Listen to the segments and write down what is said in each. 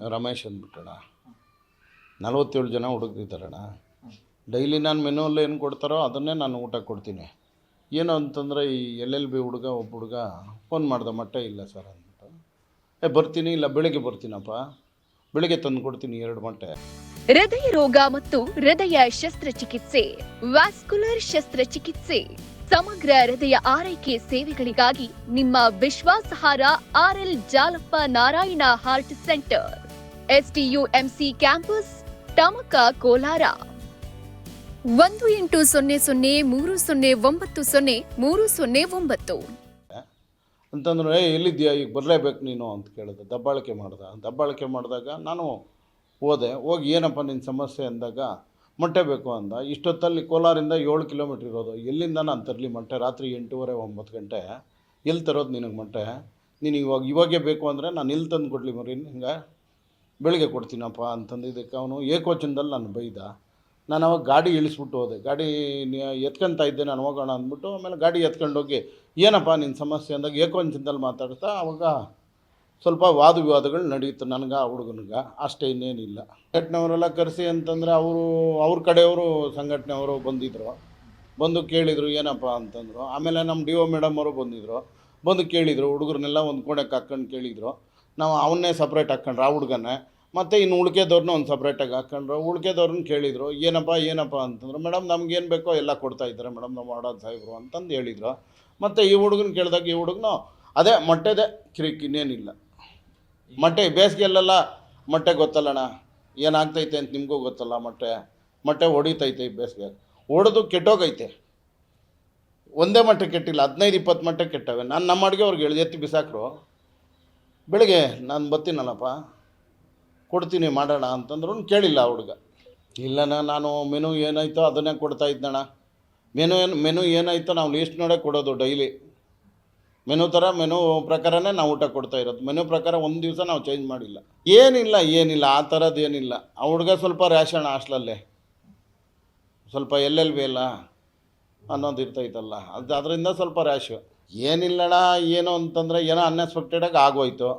ರಮೇಶ್ ಅಂದ್ಬಿಟ್ಟಣ. ನಲವತ್ತೇಳು ಜನ ಹುಡುಗರಿದ್ದಾರಣ ಡೈಲಿ ನಾನು ಮೆನುವಲ್ಲಿ ಏನು ಕೊಡ್ತಾರೋ ಅದನ್ನೇ ನಾನು ಊಟ ಕೊಡ್ತೀನಿ. ಏನು ಅಂತಂದರೆ ಈ ಎಲ್ ಎಲ್ ಬಿ ಹುಡುಗ, ಒಬ್ಬ ಹುಡುಗ ಫೋನ್ ಮಾಡಿದ, ಮಟ್ಟ ಇಲ್ಲ ಸರ್ ಅಂದ್ಬಿಟ್ಟು. ಏ, ಬರ್ತೀನಿ, ಇಲ್ಲ, ಬೆಳಿಗ್ಗೆ ಬರ್ತೀನಪ್ಪ. ಬೆಳಿಗ್ಗೆ ತಂದು ಕೊಡ್ತೀನಿ ಎರಡು ಮೊಟ್ಟೆ. ಹೃದಯ ರೋಗ ಮತ್ತು ಹೃದಯ ಶಸ್ತ್ರಚಿಕಿತ್ಸೆ, ವ್ಯಾಸ್ಕುಲರ್ ಶಸ್ತ್ರಚಿಕಿತ್ಸೆ, ಸಮಗ್ರ ಹೃದಯ ಆರೈಕೆ ಸೇವೆಗಳಿಗಾಗಿ ನಿಮ್ಮ ವಿಶ್ವಾಸಾರ್ಹಾರ R L Jalappa Narayana heart centre. STUMC campus, Tamaka Kolar. ಒಂದು ಎಂಟು ಸೊನ್ನೆ ಸೊನ್ನೆ ಮೂರು ಸೊನ್ನೆ ಒಂಬತ್ತು ಸೊನ್ನೆ ಮೂರು ಸೊನ್ನೆ ಒಂಬತ್ತು. ಅಂತಂದ್ರೆ ಎಲ್ಲಿದ್ಯಾ ಈಗ ಬರಲೇಬೇಕು ನೀನು? ಅಂತ ಕೇಳಿದೆ. ದಬ್ಬಾಳಿಕೆ ಮಾಡ್ದೆ. ದಬ್ಬಾಳಿಕೆ ಮಾಡಿದಾಗ ನಾನು ಹೋದೆ. ಹೋಗಿ, ಏನಪ್ಪ ನಿನ್ನ ಸಮಸ್ಯೆ? ಅಂದಾಗ, ಮೊಟ್ಟೆ ಬೇಕು ಅಂದ. ಇಷ್ಟೊತ್ತಲ್ಲಿ ಕೋಲಾರಿಂದ ಏಳು ಕಿಲೋಮೀಟ್ರ್ ಇರೋದು. ಎಲ್ಲಿಂದ ನಾನು ತರಲಿ ಮೊಟ್ಟೆ? ರಾತ್ರಿ ಎಂಟೂವರೆ, ಒಂಬತ್ತು ಗಂಟೆ. ಎಲ್ಲಿ ತರೋದು ನಿನಗೆ ಮೊಟ್ಟೆ? ನೀನು ಇವಾಗ, ಇವಾಗೇ ಬೇಕು ಅಂದರೆ ನಾನು ಇಲ್ಲಿ ತಂದು ಕೊಡಲಿ ಮರಿ? ಹಿಂಗೆ ಬೆಳಿಗ್ಗೆ ಕೊಡ್ತೀನಪ್ಪ ಅಂತಂದಿದ್ದಕ್ಕೆ ಅವನು ಏಕವಚನದಲ್ಲಿ ನಾನು ಬೈದ. ನಾನು ಅವಾಗ ಗಾಡಿ ಇಳಿಸ್ಬಿಟ್ಟು ಹೋದೆ. ಗಾಡಿ ಎತ್ಕೊಂತ ಇದ್ದೆ, ನಾನು ಹೋಗೋಣ ಅಂದ್ಬಿಟ್ಟು ಆಮೇಲೆ ಗಾಡಿ ಎತ್ಕೊಂಡು ಹೋಗಿ, ಏನಪ್ಪ ನಿನ್ನ ಸಮಸ್ಯೆ? ಅಂದಾಗ ಏಕವಂಚನದಲ್ಲಿ ಮಾತಾಡ್ತಾ, ಅವಾಗ ಸ್ವಲ್ಪ ವಾದ ವಿವಾದಗಳು ನಡೆಯುತ್ತೆ ನನಗೆ, ಆ ಹುಡುಗನಿಗೆ. ಅಷ್ಟೇ ಇನ್ನೇನಿಲ್ಲ. ಸಂಘಟನೆಯವರೆಲ್ಲ ಕರೆಸಿ ಅಂತಂದರೆ ಅವರು, ಅವ್ರ ಕಡೆಯವರು ಸಂಘಟನೆಯವರು ಬಂದಿದ್ದರು ಬಂದು ಕೇಳಿದರು, ಏನಪ್ಪ? ಅಂತಂದರು. ಆಮೇಲೆ ನಮ್ಮ ಡಿ ಒ ಮೇಡಮ್ ಅವರು ಬಂದಿದ್ದರು ಬಂದು ಕೇಳಿದರು, ಹುಡುಗರನ್ನೆಲ್ಲ ಒಂದು ಕೋಣಕ್ಕೆ ಹಾಕ್ಕೊಂಡು ಕೇಳಿದರು. ನಾವು ಅವನ್ನೇ ಸಪ್ರೇಟ್ ಹಾಕ್ಕೊಂಡ್ರೆ, ಆ ಹುಡುಗನ್ನೇ. ಮತ್ತು ಇನ್ನು ಉಳ್ಕೆದವ್ರನ್ನ ಒಂದು ಸಪ್ರೇಟಾಗಿ ಹಾಕ್ಕೊಂಡ್ರು ಉಳ್ಕೆದವ್ರನ್ನ ಕೇಳಿದರು, ಏನಪ್ಪ ಏನಪ್ಪ? ಅಂತಂದ್ರು. ಮೇಡಮ್ ನಮ್ಗೇನು ಬೇಕೋ ಎಲ್ಲ ಕೊಡ್ತಾ ಇದ್ದಾರೆ ಮೇಡಮ್ ನಾವು ಮಾಡೋದು ಸಾಹೇಬರು ಅಂತಂದು ಹೇಳಿದರು. ಮತ್ತು ಈ ಹುಡುಗನ ಕೇಳಿದಾಗ ಈ ಹುಡುಗನು ಅದೇ ಮೊಟ್ಟೆದೇ ಕಿರಿಕ್, ಇನ್ನೇನಿಲ್ಲ. ಮೊಟ್ಟೆ ಬೇಸಿಗೆಯಲ್ಲೆಲ್ಲ ಮೊಟ್ಟೆ ಗೊತ್ತಲ್ಲಣ್ಣ. ಏನಾಗ್ತೈತೆ ಅಂತ ನಿಮಗೂ ಗೊತ್ತಲ್ಲ ಮೊಟ್ಟೆ. ಮೊಟ್ಟೆ ಹೊಡಿತೈತೆ ಈ ಬೇಸಿಗೆ. ಹೊಡೆದು ಕೆಟ್ಟೋಗೈತೆ. ಒಂದೇ ಮೊಟ್ಟೆ ಕೆಟ್ಟಿಲ್ಲ, ಹದಿನೈದು, ಇಪ್ಪತ್ತು ಮೊಟ್ಟೆ ಕೆಟ್ಟವೆ. ನಾನು ನಮ್ಮ ಅಡುಗೆ ಅವ್ರಿಗೆ ಹೇಳಿ ಎತ್ತಿ ಬಿಸಾಕ್ರು. ಬೆಳಿಗ್ಗೆ ನಾನು ಬರ್ತೀನಲ್ಲಪ್ಪ ಕೊಡ್ತೀನಿ ಮಾಡೋಣ ಅಂತಂದ್ರು ಕೇಳಿಲ್ಲ ಹುಡುಗ. ಇಲ್ಲಣ್ಣ, ನಾನು ಮೆನು ಏನಾಯ್ತೋ ಅದನ್ನೇ ಕೊಡ್ತಾ ಇದ್ದಣ್ಣ. ಮೆನು ಏನು, ಮೆನು ಏನಾಯ್ತೋ ನಾವು ಲೀಸ್ಟ್ ನೋಡೇ ಕೊಡೋದು ಡೈಲಿ ಮೆನು ಥರ ಮೆನು ಪ್ರಕಾರನೇ ನಾವು ಊಟ ಕೊಡ್ತಾ ಇರೋದು. ಮೆನು ಪ್ರಕಾರ ಒಂದು ದಿವಸ ನಾವು ಚೇಂಜ್ ಮಾಡಿಲ್ಲ. ಏನಿಲ್ಲ ಏನಿಲ್ಲ, ಆ ಥರದ್ದು ಏನಿಲ್ಲ. ಆ ಹುಡುಗ ಸ್ವಲ್ಪ ರ್ಯಾಷಣ ಹಾಸ್ಟ್ಲಲ್ಲೇ. ಸ್ವಲ್ಪ ಎಲ್ಲೆಲ್ಲಿ ಬಿ ಎಲ್ಲ ಅನ್ನೋದು ಇರ್ತೈತಲ್ಲ. ಅದು, ಅದರಿಂದ ಸ್ವಲ್ಪ ರ್ಯಾಶು ಏನಿಲ್ಲಣ್ಣ, ಏನು ಅಂತಂದರೆ ಏನೋ ಅನ್ಎಕ್ಸ್ಪೆಕ್ಟೆಡಾಗಿ ಆಗೋಯ್ತು.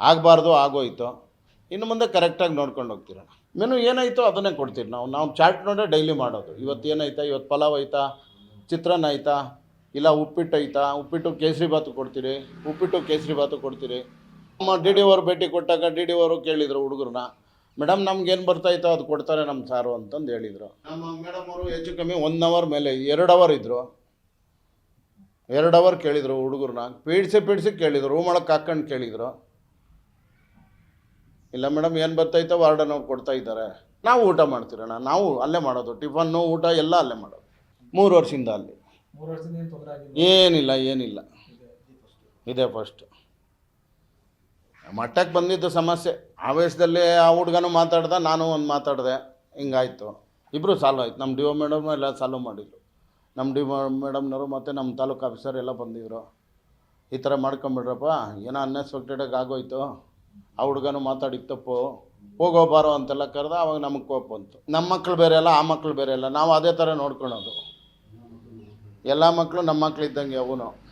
ಆಗಬಾರ್ದು, ಆಗೋಯ್ತು. ಇನ್ನು ಮುಂದೆ ಕರೆಕ್ಟಾಗಿ ನೋಡ್ಕೊಂಡು ಹೋಗ್ತೀರ. ಮೆನು ಏನಾಯ್ತೋ ಅದನ್ನೇ ಕೊಡ್ತೀರಿ ನಾವು. ನಾವು ಚಾಟ್ ನೋಡೇ ಡೈಲಿ ಮಾಡೋದು. ಇವತ್ತು ಏನಾಯ್ತಾ? ಇವತ್ತು ಪಲಾವ್ ಆಯ್ತಾ? ಚಿತ್ರಾನ್ನ ಆಯ್ತಾ? ಇಲ್ಲ ಉಪ್ಪಿಟ್ಟು ಆಯ್ತಾ? ಉಪ್ಪಿಟ್ಟು ಕೇಸರಿ ಬಾತು ಕೊಡ್ತೀರಿ. ಉಪ್ಪಿಟ್ಟು ಕೇಸರಿ ಬಾತು ಕೊಡ್ತೀರಿ. ನಮ್ಮ ಡಿ ಡಿ ಅವರು ಭೇಟಿ ಕೊಟ್ಟಾಗ ಡಿ ಡಿ ಅವರು ಕೇಳಿದರು ಹುಡುಗರನ್ನ. ಮೇಡಮ್ ನಮ್ಗೇನು ಬರ್ತಾಯಿತ್ತೋ ಅದು ಕೊಡ್ತಾರೆ ನಮ್ಮ ಸಾರು ಅಂತಂದು ಹೇಳಿದರು. ನಮ್ಮ ಮೇಡಮ್ ಅವರು ಹೆಚ್ಚು ಕಮ್ಮಿ ಒನ್ ಅವರ್ ಮೇಲೆ ಎರಡು ಅವರ್ ಇದ್ದರು ಎರಡು ಅವರ್ ಕೇಳಿದರು ಹುಡುಗರನ್ನ. ಪೀಡಿಸಿ ಪೀಡಿಸಿ ಕೇಳಿದರು. ರೂಮ್ ಒಳಗೆ ಹಾಕ್ಕೊಂಡು ಕೇಳಿದರು. ಇಲ್ಲ ಮೇಡಮ್ ಏನು ಬರ್ತೈತೋ ವಾರ್ಡನ್ ಅವ್ರು ಕೊಡ್ತಾ ಇದ್ದಾರೆ. ನಾವು ಊಟ ಮಾಡ್ತಿರೋಣ ನಾವು ಅಲ್ಲೇ ಮಾಡೋದು. ಟಿಫನ್ನು ಊಟ ಎಲ್ಲ ಅಲ್ಲೇ ಮಾಡೋದು. ಮೂರು ವರ್ಷದಿಂದ ಅಲ್ಲಿ. ಏನಿಲ್ಲ ಏನಿಲ್ಲ. ಇದೇ ಫಸ್ಟ್ ಮಟ್ಟಕ್ಕೆ ಬಂದಿದ್ದು ಸಮಸ್ಯೆ. ಆವೇಶದಲ್ಲಿ ಆ ಹುಡುಗನೂ ಮಾತಾಡ್ದೆ ನಾನು ಒಂದು ಮಾತಾಡಿದೆ. ಹಿಂಗಾಯ್ತು. ಇಬ್ಬರು ಸಾಲ್ವ್ ಆಯ್ತು. ನಮ್ಮ ಡಿ ಒ ಮೇಡಮ್ ಎಲ್ಲ ಸಾಲ್ವ್ ಮಾಡಿದ್ರು. ನಮ್ಮ ಡಿ ಮೇಡಮ್ನವರು ಮತ್ತು ನಮ್ಮ ತಾಲೂಕು ಆಫೀಸರ್ ಎಲ್ಲ ಬಂದಿದ್ರು. ಈ ಥರ ಮಾಡ್ಕೊಂಬಿಡ್ರಪ್ಪ. ಏನೋ ಅನ್ಎಕ್ಸ್ಪೆಕ್ಟೆಡಾಗಿ ಆಗೋಯ್ತು. ಆ ಹುಡುಗನು ಮಾತಾಡಿದ ತಪ್ಪು, ಹೋಗೋ, ಬಾರೋ ಅಂತೆಲ್ಲ ಕರೆದ ಅವಾಗ ನಮಗೆ ಕೋಪ ಬಂತು. ನಮ್ಮ ಮಕ್ಕಳು ಬೇರೆ ಅಲ್ಲ, ಆ ಮಕ್ಕಳು ಬೇರೆ ಅಲ್ಲ. ನಾವು ಅದೇ ಥರ ನೋಡ್ಕೊಳೋದು. ಎಲ್ಲ ಮಕ್ಕಳು ನಮ್ಮ ಮಕ್ಕಳು ಇದ್ದಂಗೆ ಅವನು.